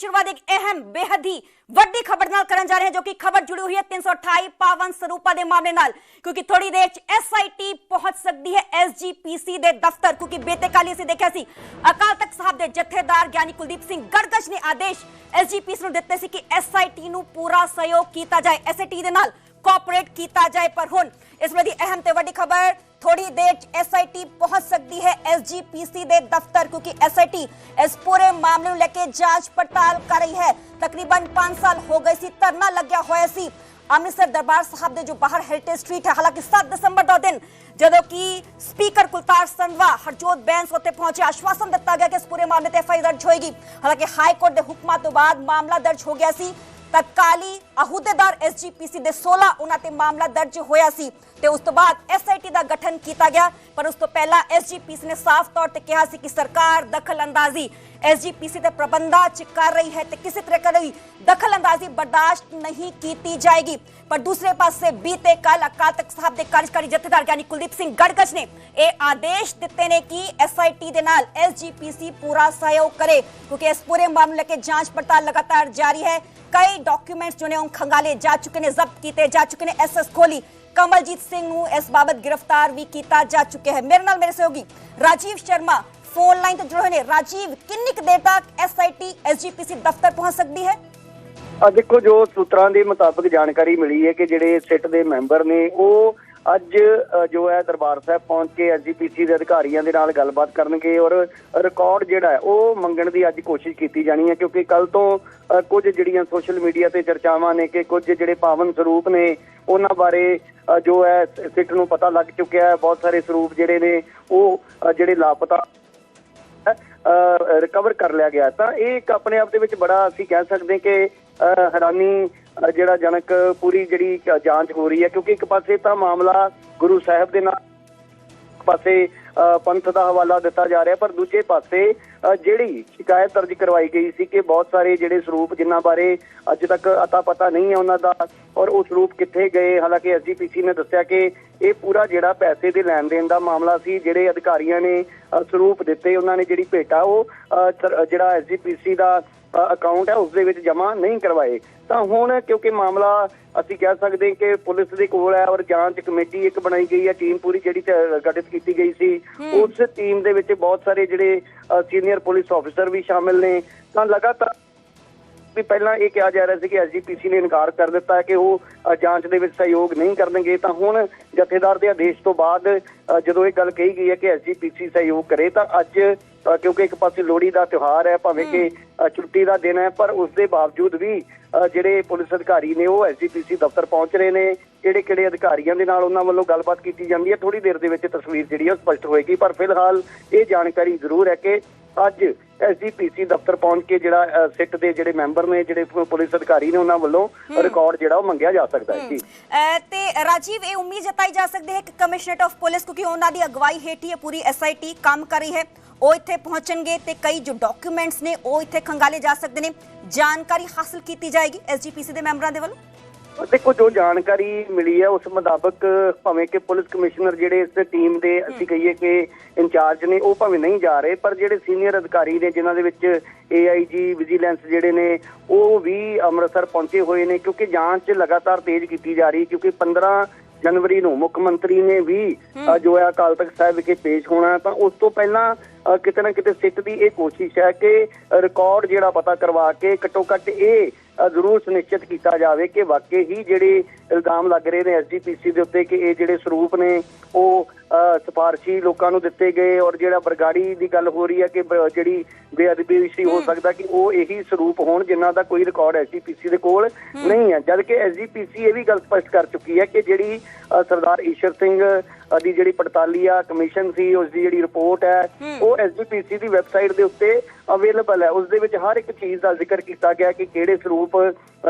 ਸ਼ੁਰੂਆਤ ਇੱਕ ਅਹਿਮ, ਬੇਹੱਦ ਹੀ ਵੱਡੀ ਖਬਰ ਨਾਲ ਕਰਨ ਜਾ ਰਹੇ ਹਾਂ, ਜੋ ਕਿ ਖਬਰ ਜੁੜੀ ਹੋਈ ਹੈ 328 ਪਾਵਨ ਸਰੂਪਾ ਦੇ ਮਾਮਲੇ ਨਾਲ। ਕਿਉਂਕਿ ਥੋੜੀ ਦੇਰ ਚ ਐਸਆਈਟੀ ਪਹੁੰਚ ਸਕਦੀ ਹੈ ਐਸਜੀਪੀਸੀ ਦੇ ਦਫ਼ਤਰ, ਕਿਉਂਕਿ ਬੇਤੇ ਕਾਲੀ ਅਸੀਂ ਦੇਖਿਆ ਸੀ। ਅਕਾਲ ਤਖਤ ਸਾਹਿਬ ਦੇ ਜਥੇਦਾਰ ਗਿਆਨੀ ਕੁਲਦੀਪ ਸਿੰਘ ਗੜਗੜ ਨੇ ਆਦੇਸ਼ ਐਸਜੀਪੀਸੀ ਨੂੰ ਦਿੱਤੇ ਸੀ ਕਿ ਐਸਆਈਟੀ ਨੂੰ ਪੂਰਾ ਸਹਿਯੋਗ ਕੀਤਾ ਜਾਏ ਐਸਆਈਟੀ ਦੇ ਨਾਲ ਕੋਆਪਰੇਟ ਕੀਤਾ ਜਾਏ, ਪਰ ਹੁਣ ਇਸ ਵੇਲੇ ਦੀ ਅਹਿਮ ਤੇ ਵੱਡੀ ਖਬਰ ਥੋੜੀ ਦੇਰ ਚ ਐਸਆਈਟੀ ਪਹੁੰਚ ਸਕਦੀ ਹੈ ਐਸਜੀਪੀਸੀ ਦੇ ਦਫ਼ਤਰ, ਕਿਉਂਕਿ ਐਸਆਈਟੀ ਇਸ ਪੂਰੇ ਮਾਮਲੇ ਨੂੰ ਲੈ ਕੇ ਜਾਂਚ ਪੜਤਾਲ ਕਰ ਰਹੀ ਹੈ। ਤਕਰੀਬਨ 5 ਸਾਲ ਹੋ ਗਏ ਸੀ, ਧਰਨਾ ਲੱਗਿਆ ਹੋਇਆ ਸੀ। ਅੰਮ੍ਰਿਤਸਰ ਦਰਬਾਰ ਸਾਹਿਬ ਦੇ ਜੋ ਬਾਹਰ ਹੈਰੀਟੇਜ ਸਟਰੀਟ ਹੈ, ਹਾਲਾਂਕਿ 7 ਦਸੰਬਰ ਦਾ ਦਿਨ, ਜਦੋਂ ਕਿ ਸਪੀਕਰ ਕੁਲਤਾਰ ਸੰਧਵਾ, ਹਰਜੋਤ ਬੈਂਸ ਉੱਤੇ ਪਹੁੰਚੇ। ਆਸ਼ਵਾਸਨ ਦਿੱਤਾ ਗਿਆ ਕਿ ਇਸ ਪੂਰੇ ਮਾਮਲੇ ਤੇ ਐਫਆਈ ਦਰਜ ਹੋਏਗੀ। ਹਾਲਾਂਕਿ ਹਾਈ ਕੋਰਟ ਦੇ ਹੁਕਮਾਂ ਤੋਂ ਬਾਅਦ ਮਾਮਲਾ ਦਰਜ ਹੋ ਗਿਆ ਸੀ। ਤਤਕਾਲੀ ਅਹੁਦੇਦਾਰ ਐਸਜੀਪੀਸੀ ਦੇ 16 ਉਹਨਾਂ ਤੇ ਮਾਮਲਾ ਦਰਜ ਹੋਇਆ ਸੀ ਤੇ ਉਸ ਤੋਂ ਬਾਅਦ ਐਸਆਈਟੀ ਦਾ ਗਠਨ ਕੀਤਾ ਗਿਆ। ਪਰ ਉਸ ਤੋਂ ਪਹਿਲਾਂ ਐਸਜੀਪੀਸੀ ਨੇ ਸਾਫ਼ ਤੌਰ ਤੇ ਕਿਹਾ ਸੀ ਕਿ ਸਰਕਾਰ ਦਖਲਅੰਦਾਜ਼ੀ ਐਸਜੀਪੀਸੀ ਦੇ ਪ੍ਰਬੰਧਾਂ 'ਚ ਕਰ ਰਹੀ ਹੈ ਤੇ ਕਿਸੇ ਤਰ੍ਹਾਂ ਦੀ ਦਖਲਅੰਦਾਜ਼ੀ ਬਰਦਾਸ਼ਤ ਨਹੀਂ ਕੀਤੀ ਜਾਏਗੀ। ਪਰ ਦੂਸਰੇ ਪਾਸੇ ਬੀਤੇ ਕੱਲ ਅਕਾਲ ਤਖਤ ਸਾਹਿਬ ਦੇ ਕਾਰਜਕਾਰੀ ਜਥੇਦਾਰ ਗਿਆਨੀ ਕੁਲਦੀਪ ਸਿੰਘ ਗੜਗੜ ਨੇ ਇਹ ਆਦੇਸ਼ ਦਿੱਤੇ ਨੇ ਕਿ ਐਸਆਈਟੀ ਦੇ ਨਾਲ ਐਸਜੀਪੀਸੀ ਪੂਰਾ ਸਹਿਯੋਗ ਕਰੇ, ਕਿਉਂਕਿ ਇਸ ਪੂਰੇ ਮਾਮਲੇ ਲੈ ਜਾਂਚ ਪੜਤਾਲ ਲਗਾਤਾਰ ਜਾਰੀ ਹੈ। ਕਈ ਡਾਕੂਮੈਂਟਸ ਜੋ ਨੇ ਉਹ ਖੰਗਾਲੇ ਜਾ ਚੁੱਕੇ ਨੇ, ਜ਼ਬਤ ਕੀਤੇ ਜਾ ਚੁੱਕੇ ਨੇ। ਐਸਐਸ ਖੋਲੀ ਕਮਲਜੀਤ ਸਿੰਘ ਨੂੰ ਇਸ ਬਾਬਤ ਗ੍ਰਿਫਤਾਰ ਵੀ ਕੀਤਾ ਜਾ ਚੁੱਕਿਆ ਹੈ। ਮੇਰੇ ਨਾਲ ਮੇਰੇ ਸਹਿਯੋਗੀ ਰਾਜੀਵ ਸ਼ਰਮਾ ਫੋਨ ਲਾਈਨ ਤੇ ਜੁੜੇ ਹੋਏ ਨੇ। ਰਾਜੀਵ ਕਿੰਨੀ ਕੁ ਦੇਰ ਤੱਕ ਐਸਆਈਟੀ ਐਸਜੀਪੀਸੀ ਦਫ਼ਤਰ ਪਹੁੰਚ ਸਕਦੀ ਹੈ? ਦੇਖੋ ਜੋ ਸੂਤਰਾਂ ਦੇ ਮੁਤਾਬਕ ਜਾਣਕਾਰੀ ਮਿਲੀ ਹੈ ਕਿ ਜਿਹੜੇ ਸਿੱਟ ਦੇ ਮੈਂਬਰ ਨੇ ਉਹ ਅੱਜ ਜੋ ਹੈ ਦਰਬਾਰ ਸਾਹਿਬ ਪਹੁੰਚ ਕੇ ਐਸਜੀਪੀਸੀ ਦੇ ਅਧਿਕਾਰੀਆਂ ਦੇ ਨਾਲ ਗੱਲਬਾਤ ਕਰਨਗੇ ਔਰ ਰਿਕਾਰਡ ਜਿਹੜਾ ਹੈ ਉਹ ਮੰਗਣ ਦੀ ਅੱਜ ਕੋਸ਼ਿਸ਼ ਕੀਤੀ ਜਾਣੀ ਹੈ ਕਿਉਂਕਿ ਕੱਲ ਤੋਂ ਅ, ਕੁਝ ਜਿਹੜੀਆਂ ਸੋਸ਼ਲ ਮੀਡੀਆ ਤੇ ਚਰਚਾਵਾਂ ਨੇ ਕਿ ਕੁਝ ਜਿਹੜੇ ਪਾਵਨ ਸਰੂਪ ਨੇ ਉਹਨਾਂ ਬਾਰੇ ਜੋ ਹੈ ਸਿੱਟ ਨੂੰ ਪਤਾ ਲੱਗ ਚੁੱਕਿਆ ਹੈ। ਬਹੁਤ ਸਾਰੇ ਸਰੂਪ ਜਿਹੜੇ ਨੇ ਉਹ ਜਿਹੜੇ ਲਾਪਤਾ ਰਿਕਵਰ ਕਰ ਲਿਆ ਗਿਆ। ਤਾਂ ਇਹ ਇੱਕ ਆਪਣੇ ਆਪ ਦੇ ਵਿੱਚ ਬੜਾ ਅਸੀਂ ਕਹਿ ਸਕਦੇ ਕਿ ਅਹ, ਹੈਰਾਨੀ ਜਿਹੜਾ ਜਨਕ ਪੂਰੀ ਜਿਹੜੀ ਜਾਂਚ ਹੋ ਰਹੀ ਹੈ ਕਿਉਂਕਿ ਇੱਕ ਪਾਸੇ ਤਾਂ ਮਾਮਲਾ ਗੁਰੂ ਸਾਹਿਬ ਦੇ ਨਾਲ ਪਾਸੇ ਪੰਥ ਦਾ ਹਵਾਲਾ ਦਿੱਤਾ ਜਾ ਰਿਹਾ ਪਰ ਦੂਜੇ ਪਾਸੇ ਜਿਹੜੀ ਸ਼ਿਕਾਇਤ ਦਰਜ ਕਰਵਾਈ ਗਈ ਸੀ ਕਿ ਬਹੁਤ ਸਾਰੇ ਜਿਹੜੇ ਸਰੂਪ ਜਿਨ੍ਹਾਂ ਬਾਰੇ ਅੱਜ ਤੱਕ ਅਤਾ ਪਤਾ ਨਹੀਂ ਹੈ ਉਹਨਾਂ ਦਾ ਔਰ ਉਹ ਸਰੂਪ ਕਿੱਥੇ ਗਏ? ਹਾਲਾਂਕਿ ਐਸਜੀਪੀਸੀ ਨੇ ਦੱਸਿਆ ਕਿ ਇਹ ਪੂਰਾ ਜਿਹੜਾ ਪੈਸੇ ਦੇ ਲੈਣ ਦੇਣ ਦਾ ਮਾਮਲਾ ਸੀ ਜਿਹੜੇ ਅਧਿਕਾਰੀਆਂ ਨੇ ਸਰੂਪ ਦਿੱਤੇ ਉਹਨਾਂ ਨੇ ਜਿਹੜੀ ਭੇਟਾ ਉਹ ਅਹ, ਸਰ- ਜਿਹੜਾ ਐਸਜੀਪੀਸੀ ਦਾ ਅਕਾਊਂਟ ਹੈ ਉਸ ਦੇ ਵਿੱਚ ਜਮ੍ਹਾਂ ਨਹੀਂ ਕਰਵਾਏ। ਤਾਂ ਹੁਣ ਕਿਉਂਕਿ ਮਾਮਲਾ ਅਸੀਂ ਕਹਿ ਸਕਦੇ ਹਾਂ ਕਿ ਪੁਲਿਸ ਦੇ ਕੋਲ ਹੈ ਔਰ ਜਾਂਚ ਕਮੇਟੀ ਇੱਕ ਬਣਾਈ ਗਈ ਹੈ ਟੀਮ ਪੂਰੀ ਜਿਹੜੀ ਗਠਿਤ ਕੀਤੀ ਗਈ ਸੀ। ਉਸ ਟੀਮ ਦੇ ਵਿੱਚ ਬਹੁਤ ਸਾਰੇ ਜਿਹੜੇ ਸੀਨੀਅਰ ਪੁਲਿਸ ਅਫਸਰ ਵੀ ਸ਼ਾਮਿਲ ਨੇ। ਤਾਂ ਲਗਾਤਾਰ ਵੀ ਪਹਿਲਾਂ ਇਹ ਕਿਹਾ ਜਾ ਰਿਹਾ ਸੀ ਕਿ ਐਸਜੀਪੀਸੀ ਨੇ ਇਨਕਾਰ ਕਰ ਦਿੱਤਾ ਹੈ ਕਿ ਉਹ ਜਾਂਚ ਦੇ ਵਿੱਚ ਸਹਿਯੋਗ ਨਹੀਂ ਕਰਨਗੇ। ਤਾਂ ਹੁਣ ਜਥੇਦਾਰ ਦੇ ਆਦੇਸ਼ ਤੋਂ ਬਾਅਦ ਜਦੋਂ ਇਹ ਗੱਲ ਕਹੀ ਗਈ ਹੈ ਕਿ ਐਸਜੀਪੀਸੀ ਸਹਿਯੋਗ ਕਰੇ ਤਾਂ ਅੱਜ ਕਿਉਂਕਿ ਇੱਕ ਪਾਸੇ ਲੋਹੜੀ ਦਾ ਤਿਉਹਾਰ ਹੈ ਭਾਵੇਂ ਕਿ ਛੁੱਟੀ ਦਾ ਦਿਨ ਹੈ ਪਰ ਉਸ ਦੇ ਬਾਵਜੂਦ ਵੀ ਜਿਹੜੇ ਪੁਲਿਸ ਅਧਿਕਾਰੀ ਨੇ ਉਹ ਐਸਜੀਪੀਸੀ ਦਫ਼ਤਰ ਪਹੁੰਚ ਰਹੇ ਨੇ ਕਿਹੜੇ ਕਿਹੜੇ ਅਧਿਕਾਰੀਆਂ ਦੇ ਨਾਲ ਉਹਨਾਂ ਵੱਲੋਂ ਗੱਲਬਾਤ ਕੀਤੀ ਜਾਂਦੀ ਹੈ ਥੋੜੀ ਦੇਰ ਦੇ ਵਿੱਚ ਤਸਵੀਰ ਜਿਹੜੀ ਹੈ ਉਹ ਸਪਸ਼ਟ ਹੋਏਗੀ ਪਰ ਫਿਲਹਾਲ ਇਹ ਜਾਣਕਾਰੀ ਜ਼ਰੂਰ ਹੈ ਕਿ ਅੱਜ ਐਸਜੀਪੀਸੀ ਦਫ਼ਤਰ ਪਹੁੰਚ ਕੇ ਜਿਹੜਾ ਸਿੱਟ ਦੇ ਜਿਹੜੇ ਮੈਂਬਰ ਨੇ ਜਿਹੜੇ ਪੁਲਿਸ ਅਧਿਕਾਰੀ ਨੇ ਉਹਨਾਂ ਵੱਲੋਂ ਰਿਕਾਰਡ ਜਿਹੜਾ ਉਹ ਮੰਗਿਆ ਜਾ ਸਕਦਾ ਹੈ ਜੀ। ਤੇ ਰਾਜੀਵ ਇਹ ਉਮੀਦ ਜਤਾਈ ਜਾ ਸਕਦੀ ਹੈ। ਕਿ ਕਮਿਸ਼ਨਰੇਟ ਆਫ ਪੁਲਿਸ ਕਿਉਂਕਿ ਉਹਨਾਂ ਦੀ ਅਗਵਾਈ ਹੇਠੀ ਇਹ ਪੂਰੀ ਐਸਆਈਟੀ ਕੰਮ ਕਰ ਰਹੀ ਹੈ। ਉਹ ਇੱਥੇ ਪਹੁੰਚਣਗੇ ਤੇ ਕਈ ਜੋ ਡਾਕੂਮੈਂਟਸ ਨੇ ਉਹ ਇੱਥੇ ਖੰਗਾਲੇ ਜਾ ਸਕਦੇ ਨੇ। ਜਾਣਕਾਰੀ ਹਾਸਲ ਕੀਤੀ ਜਾਏਗੀ ਐਸਜੀਪੀਸੀ ਦੇ ਮੈਂਬਰਾਂ ਦੇ ਵੱਲੋਂ। ਦੇਖੋ ਜੋ ਜਾਣਕਾਰੀ ਮਿਲੀ ਹੈ ਉਸ ਮੁਤਾਬਕ ਭਾਵੇਂ ਕਿ ਪੁਲਿਸ ਕਮਿਸ਼ਨਰ ਜਿਹੜੇ ਇਸ ਟੀਮ ਦੇ ਅਸੀਂ ਕਹੀਏ ਕਿ ਇੰਚਾਰਜ ਨੇ ਉਹ ਭਾਵੇਂ ਨਹੀਂ ਜਾ ਰਹੇ ਪਰ ਜਿਹੜੇ ਸੀਨੀਅਰ ਅਧਿਕਾਰੀ ਨੇ ਜਿਨ੍ਹਾਂ ਦੇ ਵਿੱਚ ਏਆਈਜੀ ਵਿਜੀਲੈਂਸ ਜਿਹੜੇ ਨੇ ਉਹ ਵੀ ਅੰਮ੍ਰਿਤਸਰ ਪਹੁੰਚੇ ਹੋਏ ਨੇ ਕਿਉਂਕਿ ਜਾਂਚ ਲਗਾਤਾਰ ਤੇਜ਼ ਕੀਤੀ ਜਾ ਰਹੀ ਕਿਉਂਕਿ 15 ਜਨਵਰੀ ਨੂੰ ਮੁੱਖ ਮੰਤਰੀ ਨੇ ਵੀ ਜੋ ਹੈ ਅਕਾਲ ਤਖਤ ਸਾਹਿਬ ਵਿਖੇ ਪੇਸ਼ ਹੋਣਾ। ਤਾਂ ਉਸ ਤੋਂ ਪਹਿਲਾਂ ਕਿਤੇ ਨਾ ਕਿਤੇ ਸਿੱਟ ਦੀ ਇਹ ਕੋਸ਼ਿਸ਼ ਹੈ ਕਿ ਰਿਕਾਰਡ ਜਿਹੜਾ ਪਤਾ ਕਰਵਾ ਕੇ ਘੱਟੋ ਘੱਟ ਇਹ ਜ਼ਰੂਰ ਸੁਨਿਸ਼ਚਿਤ ਕੀਤਾ ਜਾਵੇ ਕਿ ਵਾਕਈ ਹੀ ਜਿਹੜੇ ਇਲਜ਼ਾਮ ਲੱਗ ਰਹੇ ਨੇ ਐਸਜੀਪੀਸੀ ਦੇ ਉੱਤੇ ਕਿ ਇਹ ਜਿਹੜੇ ਸਰੂਪ ਨੇ ਉਹ ਸਿਫਾਰਸ਼ੀ ਲੋਕਾਂ ਨੂੰ ਦਿੱਤੇ ਗਏ ਔਰ ਜਿਹੜਾ ਬਰਗਾੜੀ ਦੀ ਗੱਲ ਹੋ ਰਹੀ ਹੈ ਕਿ ਜਿਹੜੀ ਬੇਅਦਬੀ ਸੀ ਹੋ ਸਕਦਾ ਕਿ ਉਹ ਇਹੀ ਸਰੂਪ ਹੋਣ ਜਿਨ੍ਹਾਂ ਦਾ ਕੋਈ ਰਿਕਾਰਡ ਐਸਜੀਪੀਸੀ ਦੇ ਕੋਲ ਨਹੀਂ ਹੈ। ਜਦ ਕਿ ਐਸਜੀਪੀਸੀ ਇਹ ਵੀ ਗੱਲ ਸਪਸ਼ਟ ਕਰ ਚੁੱਕੀ ਹੈ ਕਿ ਜਿਹੜੀ ਸਰਦਾਰ ਈਸ਼ਰ ਸਿੰਘ ਦੀ ਜਿਹੜੀ ਪੜਤਾਲੀਆ ਕਮਿਸ਼ਨ ਸੀ ਉਸ ਦੀ ਜਿਹੜੀ ਰਿਪੋਰਟ ਹੈ ਉਹ ਐਸਜੀਪੀਸੀ ਦੀ ਵੈਬਸਾਈਟ ਦੇ ਉੱਤੇ ਅਵੇਲੇਬਲ ਹੈ। ਉਸ ਦੇ ਵਿੱਚ ਹਰ ਇੱਕ ਚੀਜ਼ ਦਾ ਜ਼ਿਕਰ ਕੀਤਾ ਗਿਆ ਕਿ ਕਿਹੜੇ ਸਰੂਪ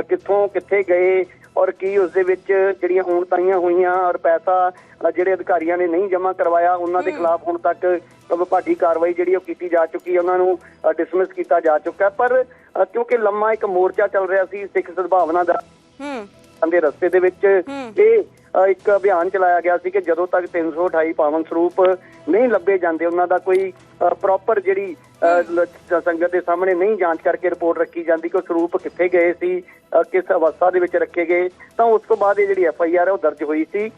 ਕਿੱਥੋਂ ਕਿੱਥੇ ਗਏ ਔਰ ਕੀ ਉਸ ਦੇ ਵਿੱਚ ਜਿਹੜੀਆਂ ਊਣਤਾਈਆਂ ਹੋਈਆਂ ਔਰ ਪੈਸਾ ਜਿਹੜੇ ਅਧਿਕਾਰੀਆਂ ਨੇ ਨਹੀਂ ਜਮ੍ਹਾਂ ਕਰਵਾਇਆ ਉਹਨਾਂ ਦੇ ਖਿਲਾਫ ਹੁਣ ਤੱਕ ਵਿਭਾਗੀ ਕਾਰਵਾਈ ਜਿਹੜੀ ਉਹ ਕੀਤੀ ਜਾ ਚੁੱਕੀ ਹੈ ਉਹਨਾਂ ਨੂੰ ਡਿਸਮਿਸ ਕੀਤਾ ਜਾ ਚੁੱਕਾ ਹੈ। ਪਰ ਕਿਉਂਕਿ ਲੰਮਾ ਇੱਕ ਮੋਰਚਾ ਚੱਲ ਰਿਹਾ ਸੀ ਸਿੱਖ ਸਦਭਾਵਨਾ ਦਾ ਹੂੰ। ਦੇ ਰਸਤੇ ਦੇ ਵਿੱਚ ਇਹ ਇੱਕ ਅਭਿਆਨ ਚਲਾਇਆ ਗਿਆ ਸੀ ਕਿ ਜਦੋਂ ਤੱਕ 328 ਪਾਵਨ ਸਰੂਪ ਨਹੀਂ ਲੱਭੇ ਜਾਂਦੇ ਉਹਨਾਂ ਦਾ ਕੋਈ ਪ੍ਰੋਪਰ ਜਿਹੜੀ ਸੰਗਤ ਦੇ ਸਾਹਮਣੇ ਨਹੀਂ ਜਾਂਚ ਕਰਕੇ ਰਿਪੋਰਟ ਰੱਖੀ ਜਾਂਦੀ ਕਿ ਉਹ ਸਰੂਪ ਕਿੱਥੇ ਗਏ ਸੀ ਕਿਸ ਅਵਸਥਾ ਦੇ ਵਿੱਚ ਰੱਖੇ ਗਏ। ਤਾਂ ਉਸ ਤੋਂ ਬਾਅਦ ਇਹ ਜਿਹੜੀ ਐਫ ਆਈ ਆਰ ਹੈ ਉਹ ਦਰਜ ਹੋਈ ਸੀ।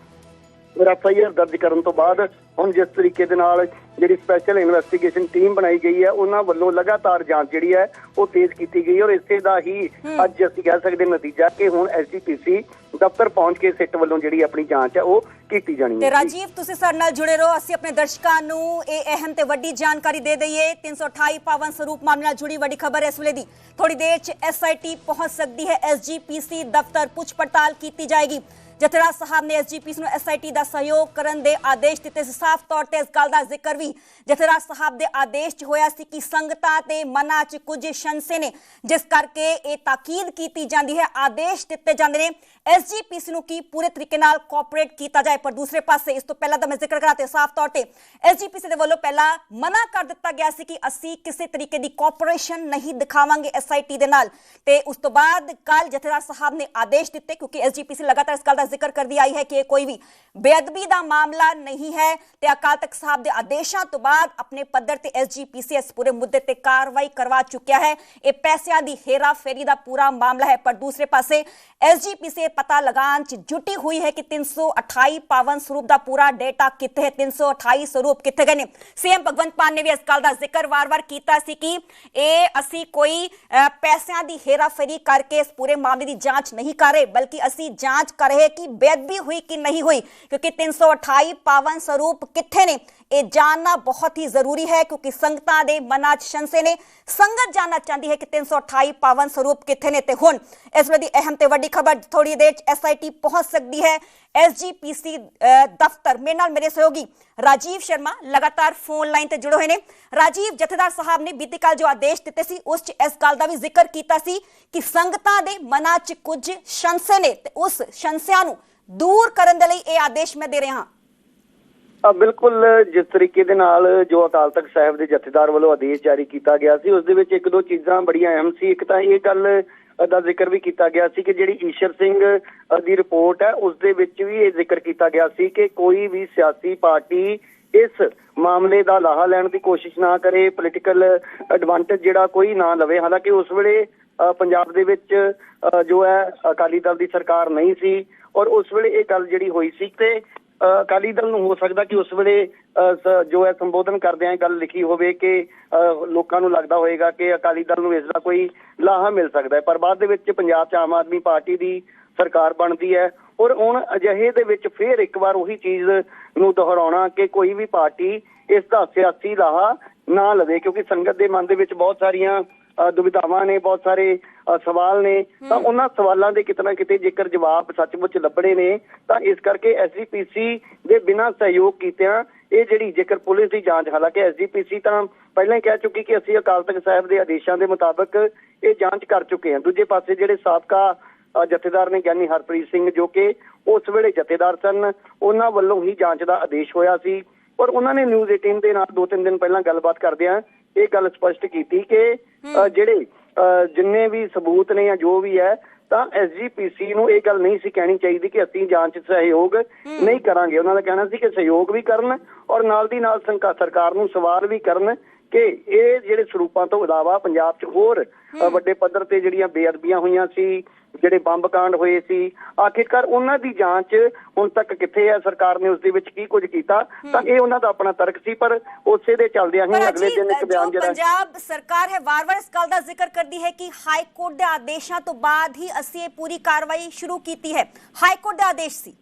ਫਿਰ ਐਫ ਆਈ ਆਰ ਦਰਜ ਕਰਨ ਤੋਂ ਬਾਅਦ ਹੁਣ ਜਿਸ ਤਰੀਕੇ ਦੇ ਨਾਲ ਜਿਹੜੀ ਸਪੈਸ਼ਲ ਇਨਵੈਸਟੀਗੇਸ਼ਨ ਟੀਮ ਬਣਾਈ ਗਈ ਹੈ ਉਹਨਾਂ ਵੱਲੋਂ ਲਗਾਤਾਰ ਜਾਂਚ ਜਿਹੜੀ ਹੈ ਉਹ ਤੇਜ਼ ਕੀਤੀ ਗਈ ਔਰ ਇਸੇ ਦਾ ਹੀ ਅੱਜ ਅਸੀਂ ਕਹਿ ਸਕਦੇ ਨਤੀਜਾ ਕਿ ਹੁਣ ਐਸਜੀਪੀਸੀ ਦਫ਼ਤਰ ਪਹੁੰਚ ਕੇ ਸਿੱਟ ਵੱਲੋਂ ਜਿਹੜੀ ਆਪਣੀ ਜਾਂਚ ਹੈ ਉਹ ਕੀਤੀ ਜਾਣੀ ਤੇ ਹੈ ਰਾਜੀਵ ਤੁਸੀਂ ਸਾਡੇ ਨਾਲ ਜੁੜੇ ਰਹੋ। ਅਸੀਂ ਆਪਣੇ ਦਰਸ਼ਕਾਂ ਨੂੰ ਇਹ ਅਹਿਮ ਤੇ ਵੱਡੀ ਜਾਣਕਾਰੀ ਦੇ ਦਈਏ। 328 ਪਾਵਨ ਸਰੂਪ ਮਾਮਲੇ ਨਾਲ ਜੁੜੀ ਵੱਡੀ ਖਬਰ ਇਸ ਵੇਲੇ ਦੀ ਥੋੜੀ ਦੇਰ ਚ ਐਸਆਈਟੀ ਪਹੁੰਚ ਸਕਦੀ ਹੈ। ਐਸਜੀਪੀਸੀ ਦਫ਼ਤਰ ਪੁੱਛ ਪੜਤਾਲ ਕੀਤੀ ਜਾਏਗੀ। ਜਥੇਦਾਰ ਸਾਹਿਬ ਨੇ ਐਸਜੀਪੀਸੀ ਨੂੰ ਐਸਆਈਟੀ ਦਾ ਸਹਿਯੋਗ ਕਰਨ ਦੇ ਆਦੇਸ਼ ਦਿੱਤੇ ਸੀ। ਸਾਫ਼ ਤੌਰ ਤੇ ਇਸ ਗੱਲ ਦਾ ਜ਼ਿਕਰ ਵੀ ਜਥੇਦਾਰ ਸਾਹਿਬ ਦੇ ਆਦੇਸ਼ 'ਚ ਹੋਇਆ ਸੀ ਕਿ ਸੰਗਤਾਂ ਤੇ ਮਨਾਂ 'ਚ ਕੁਝ ਸ਼ੰਸੇ ਨੇ, ਜਿਸ ਕਰਕੇ ਇਹ ਤਾਕੀਦ ਕੀਤੀ ਜਾਂਦੀ ਹੈ। ਆਦੇਸ਼ ਦਿੱਤੇ ਜਾਂਦੇ ਨੇ। ਐਸਜੀਪੀਸੀ ਨੂੰ ਕੀ ਪੂਰੇ ਤਰੀਕੇ ਨਾਲ ਕੋਆਪਰੇਟ ਕੀਤਾ ਜਾਏ? ਪਰ ਦੂਸਰੇ ਪਾਸੇ ਇਸ ਤੋਂ ਪਹਿਲਾਂ ਤਾਂ ਮੈਂ ਜ਼ਿਕਰ ਕਰਾਂ ਤੇ ਸਾਫ਼ ਤੌਰ ਤੇ ਐਸਜੀਪੀਸੀ ਦੇ ਵੱਲੋਂ ਪਹਿਲਾਂ ਮਨਾ ਕਰ ਦਿੱਤਾ ਗਿਆ ਸੀ ਕਿ ਅਸੀਂ ਕਿਸੇ ਤਰੀਕੇ ਦੀ ਕੋਆਪਰੇਸ਼ਨ ਨਹੀਂ ਦਿਖਾਵਾਂਗੇ ਐਸਆਈਟੀ ਦੇ ਨਾਲ। ਤੇ ਉਸ ਤੋਂ ਬਾਅਦ ਕੱਲ ਜਥੇਦਾਰ ਸਾਹਿਬ ਨੇ ਆਦੇਸ਼ ਦਿੱਤੇ, ਕਿਉਂਕਿ ਐਸਜੀਪੀਸੀ ਲਗਾਤਾਰ ਇਸ ਗੱਲ ਦਾ ਜ਼ਿਕਰ ਕਰਦੀ ਆਈ ਹੈ ਕਿ ਇਹ ਕੋਈ ਵੀ ਬੇਅਦਬੀ ਦਾ ਮਾਮਲਾ ਨਹੀਂ ਹੈ ਤੇ ਅਕਾਲ ਤਖਤ ਸਾਹਿਬ ਦੇ ਆਦੇਸ਼ਾਂ ਤੋਂ ਬਾਅਦ ਆਪਣੇ ਪੱਧਰ ਤੇ ਐਸਜੀਪੀਸੀ ਪੂਰੇ ਮੁੱਦੇ ਤੇ ਕਾਰਵਾਈ ਕਰਵਾ ਚੁੱਕਿਆ ਹੈ। ਇਹ ਪੈਸਿਆਂ ਦੀ ਹੇਰਾ ਦਾ ਪੂਰਾ ਮਾਮਲਾ ਹੈ ਪਰ ਦੂਸਰੇ ਪਾਸੇ ਐਸਜੀਪੀਸੀ ਪਤਾ ਲਗਾਉਣ ਚ ਜੁਟੀ ਹੋਈ ਹੈ ਕਿ 328 ਪਾਵਨ ਸਰੂਪ ਦਾ ਪੂਰਾ ਡੇਟਾ ਕਿੱਥੇ ਹੈ 328 ਸਰੂਪ ਕਿੱਥੇ ਗਏ ਨੇ। ਸੀਐਮ ਭਗਵੰਤ ਮਾਨ ਨੇ ਵੀ ਇਸ ਗੱਲ ਦਾ ਜ਼ਿਕਰ ਵਾਰ-ਵਾਰ ਕੀਤਾ ਸੀ ਕਿ ਇਹ ਅਸੀਂ ਕੋਈ ਅਹ, ਪੈਸਿਆਂ ਦੀ ਹੇਰਾ ਫੇਰੀ ਕਰਕੇ ਇਸ ਪੂਰੇ ਮਾਮਲੇ ਦੀ ਜਾਂਚ ਨਹੀਂ ਕਰ ਰਹੇ ਬਲਕਿ ਅਸੀਂ ਜਾਂਚ ਕਰ ਰਹੇ ਕਿ ਬੇਅਦਬੀ ਹੋਈ ਕਿ ਨਹੀਂ ਹੋਈ ਕਿਉਂਕਿ 328 ਪਾਵਨ ਸਰੂਪ ਕਿੱਥੇ ਨੇ ਇਹ ਜਾਣਨਾ ਬਹੁਤ ਹੀ ਜ਼ਰੂਰੀ ਹੈ ਕਿਉਂਕਿ ਸੰਗਤਾਂ ਦੇ ਮਨਾਂ 'ਚ ਸ਼ੰਸੇ ਨੇ। ਸੰਗਤ ਜਾਣਨਾ ਚਾਹੁੰਦੀ ਹੈ ਕਿ 328 ਪਾਵਨ ਸਰੂਪ ਕਿੱਥੇ ਨੇ ਤੇ ਹੁਣ ਇਸ ਵੇਲੇ ਦੀ ਅਹਿਮ ਤੇ ਵੱਡੀ ਖਬਰ ਥੋੜੀ ਦੇਰ 'ਚ ਐਸਆਈਟੀ ਪਹੁੰਚ ਸਕਦੀ ਹੈ। ਐਸਜੀਪੀਸੀ ਦਫ਼ਤਰ ਮੇਰੇ ਨਾਲ ਮੇਰੇ ਸਹਿਯੋਗੀ ਰਾਜੀਵ ਸ਼ਰਮਾ ਲਗਾਤਾਰ ਫੋਨ ਲਾਈਨ ਤੇ ਜੁੜੇ ਹੋਏ ਨੇ। ਰਾਜੀਵ, ਜਥੇਦਾਰ ਸਾਹਿਬ ਨੇ ਬੀਤੀ ਕੱਲ ਜੋ ਆਦੇਸ਼ ਦਿੱਤੇ ਸੀ, ਉਸ 'ਚ ਇਸ ਗੱਲ ਦਾ ਵੀ ਜ਼ਿਕਰ ਕੀਤਾ ਸੀ ਕਿ ਸੰਗਤਾਂ ਦੇ ਮਨਾਂ 'ਚ ਕੁਝ ਸ਼ੰਸੇ ਨੇ ਤੇ ਉਸ ਸ਼ੰਸਿਆਂ ਨੂੰ ਦੂਰ ਕਰਨ ਦੇ ਲਈ ਇਹ ਆਦੇਸ਼ ਮੈਂ ਦੇ ਰਿਹਾ ਹਾਂ। ਬਿਲਕੁਲ ਜਿਸ ਤਰੀਕੇ ਦੇ ਨਾਲ ਜੋ ਅਕਾਲ ਤਖਤ ਸਾਹਿਬ ਦੇ ਜਥੇਦਾਰ ਵੱਲੋਂ ਆਦੇਸ਼ ਜਾਰੀ ਕੀਤਾ ਗਿਆ ਸੀ ਉਸ ਦੇ ਵਿੱਚ ਇੱਕ ਦੋ ਚੀਜ਼ਾਂ ਬੜੀਆਂ ਅਹਿਮ ਸੀ। ਇੱਕ ਤਾਂ ਇਹ ਗੱਲ ਦਾ ਜ਼ਿਕਰ ਵੀ ਕੀਤਾ ਗਿਆ ਸੀ ਕਿ ਜਿਹੜੀ ਈਸ਼ਰ ਸਿੰਘ ਦੀ ਰਿਪੋਰਟ ਹੈ ਉਸ ਦੇ ਵਿੱਚ ਵੀ ਇਹ ਜ਼ਿਕਰ ਕੀਤਾ ਗਿਆ ਸੀ ਕਿ ਕੋਈ ਵੀ ਸਿਆਸੀ ਪਾਰਟੀ ਇਸ ਮਾਮਲੇ ਦਾ ਲਾਹਾ ਲੈਣ ਦੀ ਕੋਸ਼ਿਸ਼ ਨਾ ਕਰੇ ਪੋਲੀਟੀਕਲ ਐਡਵਾਂਟੇਜ ਜਿਹੜਾ ਕੋਈ ਨਾ ਲਵੇ। ਹਾਲਾਂਕਿ ਉਸ ਵੇਲੇ ਅ, ਪੰਜਾਬ ਦੇ ਵਿੱਚ ਜੋ ਹੈ ਅਕਾਲੀ ਦਲ ਦੀ ਸਰਕਾਰ ਨਹੀਂ ਸੀ ਔਰ ਉਸ ਵੇਲੇ ਇਹ ਗੱਲ ਜਿਹੜੀ ਹੋਈ ਸੀ ਤੇ ਅਕਾਲੀ ਦਲ ਨੂੰ ਹੋ ਸਕਦਾ ਕਿ ਉਸ ਵੇਲੇ ਅ, ਜੋ ਹੈ ਸੰਬੋਧਨ ਕਰਦਿਆਂ ਗੱਲ ਲਿਖੀ ਹੋਵੇ ਕਿ ਅ, ਲੋਕਾਂ ਨੂੰ ਲੱਗਦਾ ਹੋਵੇਗਾ ਕਿ ਅਕਾਲੀ ਦਲ ਨੂੰ ਇਸ ਦਾ ਕੋਈ ਲਾਹਾ ਮਿਲ ਸਕਦਾ ਹੈ। ਪਰ ਬਾਅਦ ਦੇ ਵਿੱਚ ਪੰਜਾਬ 'ਚ ਆਮ ਆਦਮੀ ਪਾਰਟੀ ਦੀ ਸਰਕਾਰ ਬਣਦੀ ਹੈ ਔਰ ਹੁਣ ਅਜਿਹੇ ਦੇ ਵਿੱਚ ਫੇਰ ਇੱਕ ਵਾਰ ਉਹੀ ਚੀਜ਼ ਨੂੰ ਦੁਹਰਾਉਣਾ ਕਿ ਕੋਈ ਵੀ ਪਾਰਟੀ ਇਸ ਦਾ ਸਿਆਸੀ ਲਾਹਾ ਨਾ ਲਵੇ ਕਿਉਂਕਿ ਸੰਗਤ ਦੇ ਮਨ ਦੇ ਵਿੱਚ ਬਹੁਤ ਸਾਰੀਆਂ ਅ, ਦੁਵਿਧਾਵਾਂ ਨੇ ਬਹੁਤ ਸਾਰੇ ਸਵਾਲ ਨੇ ਤਾਂ ਉਹਨਾਂ ਸਵਾਲਾਂ ਦੇ ਕਿਤਨਾ ਕਿਤੇ ਜੇਕਰ ਜਵਾਬ ਸੱਚਮੁੱਚ ਲੱਭਣੇ ਨੇ ਤਾਂ ਇਸ ਕਰਕੇ ਐਸਜੀਪੀਸੀ ਦੇ ਬਿਨਾਂ ਸਹਿਯੋਗ ਕੀਤਿਆਂ ਇਹ ਜਿਹੜੀ ਜੇਕਰ ਪੁਲਿਸ ਦੀ ਜਾਂਚ ਹਾਲਾਂਕਿ ਐਸਜੀਪੀਸੀ ਤਾਂ ਪਹਿਲਾਂ ਹੀ ਕਹਿ ਚੁੱਕੀ ਕਿ ਅਸੀਂ ਅਕਾਲ ਤਖਤ ਸਾਹਿਬ ਦੇ ਆਦੇਸ਼ਾਂ ਦੇ ਮੁਤਾਬਕ ਇਹ ਜਾਂਚ ਕਰ ਚੁੱਕੇ ਹਾਂ। ਦੂਜੇ ਪਾਸੇ ਜਿਹੜੇ ਸਾਬਕਾ ਜਥੇਦਾਰ ਨੇ ਗਿਆਨੀ ਹਰਪ੍ਰੀਤ ਸਿੰਘ ਜੋ ਕਿ ਉਸ ਵੇਲੇ ਜਥੇਦਾਰ ਸਨ ਉਹਨਾਂ ਵੱਲੋਂ ਹੀ ਜਾਂਚ ਦਾ ਆਦੇਸ਼ ਹੋਇਆ ਸੀ। ਔਰ ਉਹਨਾਂ ਨੇ ਨਿਊਜ਼ 18 ਦੇ ਨਾਲ ਦੋ ਤਿੰਨ ਦਿਨ ਪਹਿਲਾਂ ਗੱਲਬਾਤ ਕਰਦਿਆਂ ਇਹ ਗੱਲ ਸਪਸ਼ਟ ਕੀਤੀ ਕਿ ਜਿਹੜੇ ਜਿੰਨੇ ਵੀ ਸਬੂਤ ਨੇ ਜਾਂ ਜੋ ਵੀ ਹੈ, ਤਾਂ ਐਸਜੀਪੀਸੀ ਨੂੰ ਇਹ ਗੱਲ ਨਹੀਂ ਸੀ ਕਹਿਣੀ ਚਾਹੀਦੀ ਕਿ ਅਸੀਂ ਜਾਂਚ ਸਹਿਯੋਗ ਨਹੀਂ ਕਰਾਂਗੇ। ਉਹਨਾਂ ਦਾ ਕਹਿਣਾ ਸੀ ਕਿ ਸਹਿਯੋਗ ਵੀ ਕਰਨ ਔਰ ਨਾਲ ਦੀ ਨਾਲ ਸੰਕਾ- ਸਰਕਾਰ ਨੂੰ ਸਵਾਲ ਵੀ ਕਰਨ ਕਿ ਇਹ ਜਿਹੜੇ ਸਰੂਪਾਂ ਤੋਂ ਇਲਾਵਾ ਪੰਜਾਬ 'ਚ ਹੋਰ ਵੱਡੇ ਪੱਧਰ ਤੇ ਜਿਹੜੀਆਂ ਬੇਅਦਬੀਆਂ ਹੋਈਆਂ ਸੀ ਜਿਹੜੇ ਬੰਬ ਕਾਂਡ ਹੋਏ ਸੀ ਆਖਿਰਕਾਰ ਉਹਨਾਂ ਦੀ ਜਾਂਚ ਹੁਣ ਤੱਕ ਕਿੱਥੇ ਹੈ? ਸਰਕਾਰ ਨੇ ਉਸ ਦੇ ਵਿੱਚ ਕੀ ਕੁਝ ਕੀਤਾ? ਤਾਂ ਇਹ ਉਹਨਾਂ ਦਾ ਆਪਣਾ ਤਰਕ ਸੀ ਪਰ ਉਸੇ ਦੇ ਚੱਲਦਿਆਂ ਹੀ ਅਗਲੇ ਦਿਨ ਇੱਕ ਬਿਆਨ ਜਿਹੜਾ ਪੰਜਾਬ ਸਰਕਾਰ ਹੈ ਵਾਰ-ਵਾਰ ਇਸ ਗੱਲ ਦਾ ਜ਼ਿਕਰ ਕਰਦੀ ਹੈ ਕਿ ਹਾਈ ਕੋਰਟ ਦੇ ਆਦੇਸ਼ਾਂ ਤੋਂ ਬਾਅਦ ਹੀ ਅਸੀਂ ਇਹ ਪੂਰੀ ਕਾਰਵਾਈ ਸ਼ੁਰੂ ਕੀਤੀ ਹੈ। ਹਾਈ ਕੋਰਟ ਦਾ ਆਦੇਸ਼ ਸੀ।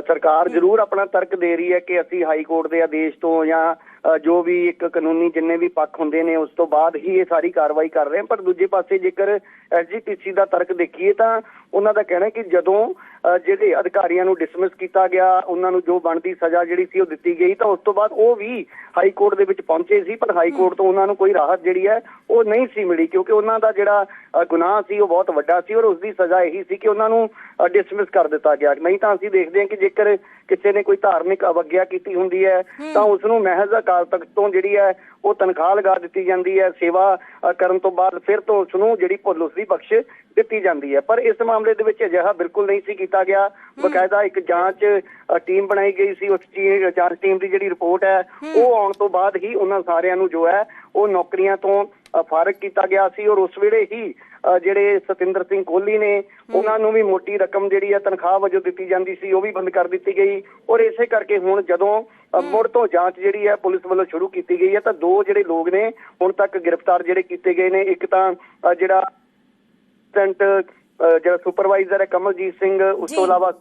ਸਰਕਾਰ ਜ਼ਰੂਰ ਆਪਣਾ ਤਰਕ ਦੇ ਰਹੀ ਹੈ ਕਿ ਅਸੀਂ ਹਾਈ ਕੋਰਟ ਦੇ ਆਦੇਸ਼ ਤੋਂ ਜਾਂ ਜੋ ਵੀ ਇੱਕ ਕਾਨੂੰਨੀ ਜਿੰਨੇ ਵੀ ਪੱਖ ਹੁੰਦੇ ਨੇ, ਉਸ ਤੋਂ ਬਾਅਦ ਹੀ ਇਹ ਸਾਰੀ ਕਾਰਵਾਈ ਕਰ ਰਹੇ ਹਾਂ। ਪਰ ਦੂਜੇ ਪਾਸੇ ਜੇਕਰ ਐਸਜੀਪੀਸੀ ਦਾ ਤਰਕ ਦੇਖੀਏ ਤਾਂ ਉਹਨਾਂ ਦਾ ਕਹਿਣਾ ਕਿ ਜਦੋਂ ਜਿਹੜੇ ਅਧਿਕਾਰੀਆਂ ਨੂੰ ਡਿਸਮਿਸ ਕੀਤਾ ਗਿਆ ਉਹਨਾਂ ਨੂੰ ਜੋ ਬਣਦੀ ਸਜ਼ਾ ਜਿਹੜੀ ਸੀ ਉਹ ਦਿੱਤੀ ਗਈ ਤਾਂ ਉਸ ਤੋਂ ਬਾਅਦ ਉਹ ਵੀ ਹਾਈ ਕੋਰਟ ਦੇ ਵਿੱਚ ਪਹੁੰਚੇ ਸੀ ਪਰ ਹਾਈ ਕੋਰਟ ਤੋਂ ਉਹਨਾਂ ਨੂੰ ਕੋਈ ਰਾਹਤ ਜਿਹੜੀ ਹੈ ਉਹ ਨਹੀਂ ਸੀ ਮਿਲੀ ਕਿਉਂਕਿ ਉਹਨਾਂ ਦਾ ਜਿਹੜਾ ਗੁਨਾਹ ਸੀ ਉਹ ਬਹੁਤ ਵੱਡਾ ਸੀ ਔਰ ਉਸ ਦੀ ਸਜ਼ਾ ਇਹੀ ਸੀ ਕਿ ਉਹਨਾਂ ਨੂੰ ਡਿਸਮਿਸ ਕਰ ਦਿੱਤਾ ਗਿਆ। ਨਹੀਂ ਤਾਂ ਅਸੀਂ ਦੇਖਦੇ ਹਾਂ ਕਿ ਜੇਕਰ ਕਿਸੇ ਨੇ ਕੋਈ ਧਾਰਮਿਕ ਅਵਗਿਆ ਕੀਤੀ ਹੁੰਦੀ ਹੈ ਤਾਂ ਉਸ ਨੂੰ ਮਹਿਜ਼ ਅਕਾਲ ਤਖਤ ਤੋਂ ਜਿਹੜੀ ਹੈ ਉਹ ਤਨਖਾਹ ਲਗਾ ਦਿੱਤੀ ਜਾਂਦੀ ਹੈ ਸੇਵਾ ਕਰਨ ਤੋਂ ਬਾਅਦ ਫਿਰ ਤੋਂ ਉਸ ਨੂੰ ਜਿਹੜੀ ਭੁੱਲ ਉਸ ਦੀ ਬਖਸ਼ ਦਿੱਤੀ ਜਾਂਦੀ ਹੈ। ਪਰ ਇਸ ਮਾਮਲੇ ਦੇ ਵਿੱਚ ਅਜਿਹਾ ਬਿਲਕੁਲ ਨਹੀਂ ਸੀ ਕੀਤਾ ਗਿਆ। ਬਕਾਇਦਾ ਇੱਕ ਜਾਂਚ ਟੀਮ ਬਣਾਈ ਗਈ ਸੀ। ਉਸ ਜਾਂਚ ਟੀਮ ਦੀ ਜਿਹੜੀ ਰਿਪੋਰਟ ਹੈ ਉਹ ਆਉਣ ਤੋਂ ਬਾਅਦ ਹੀ ਉਹਨਾਂ ਸਾਰਿਆਂ ਨੂੰ ਜੋ ਹੈ ਉਹ ਨੌਕਰੀਆਂ ਤੋਂ ਫਾਰਗ ਕੀਤਾ ਗਿਆ ਸੀ ਔਰ ਉਸ ਵੇਲੇ ਹੀ ਜਿਹੜੇ ਸਤਿੰਦਰ ਸਿੰਘ ਕੋਹਲੀ ਨੇ ਉਹਨਾਂ ਨੂੰ ਵੀ ਮੋਟੀ ਰਕਮ ਜਿਹੜੀ ਹੈ ਤਨਖਾਹ ਵਜੋਂ ਦਿੱਤੀ ਜਾਂਦੀ ਸੀ ਉਹ ਵੀ ਬੰਦ ਕਰ ਦਿੱਤੀ ਗਈ। ਔਰ ਇਸੇ ਕਰਕੇ ਹੁਣ ਜਦੋਂ ਮੁੜ ਤੋਂ ਜਾਂਚ ਜਿਹੜੀ ਹੈ ਪੁਲਿਸ ਵੱਲੋਂ ਸ਼ੁਰੂ ਕੀਤੀ ਗਈ ਹੈ ਤਾਂ ਦੋ ਜਿਹੜੇ ਲੋਕ ਨੇ ਹੁਣ ਤੱਕ ਗ੍ਰਿਫਤਾਰ ਜਿਹੜੇ ਕੀਤੇ ਗਏ ਨੇ ਇੱਕ ਤਾਂ ਜਿਹੜਾ ਅਸਿਸਟੈਂਟ ਜਿਹੜਾ ਸੁਪਰਵਾਈਜ਼ਰ ਹੈ ਕਮਲਜੀਤ ਸਿੰਘ ਉਸ। ਤੋਂ ਇਲਾਵਾ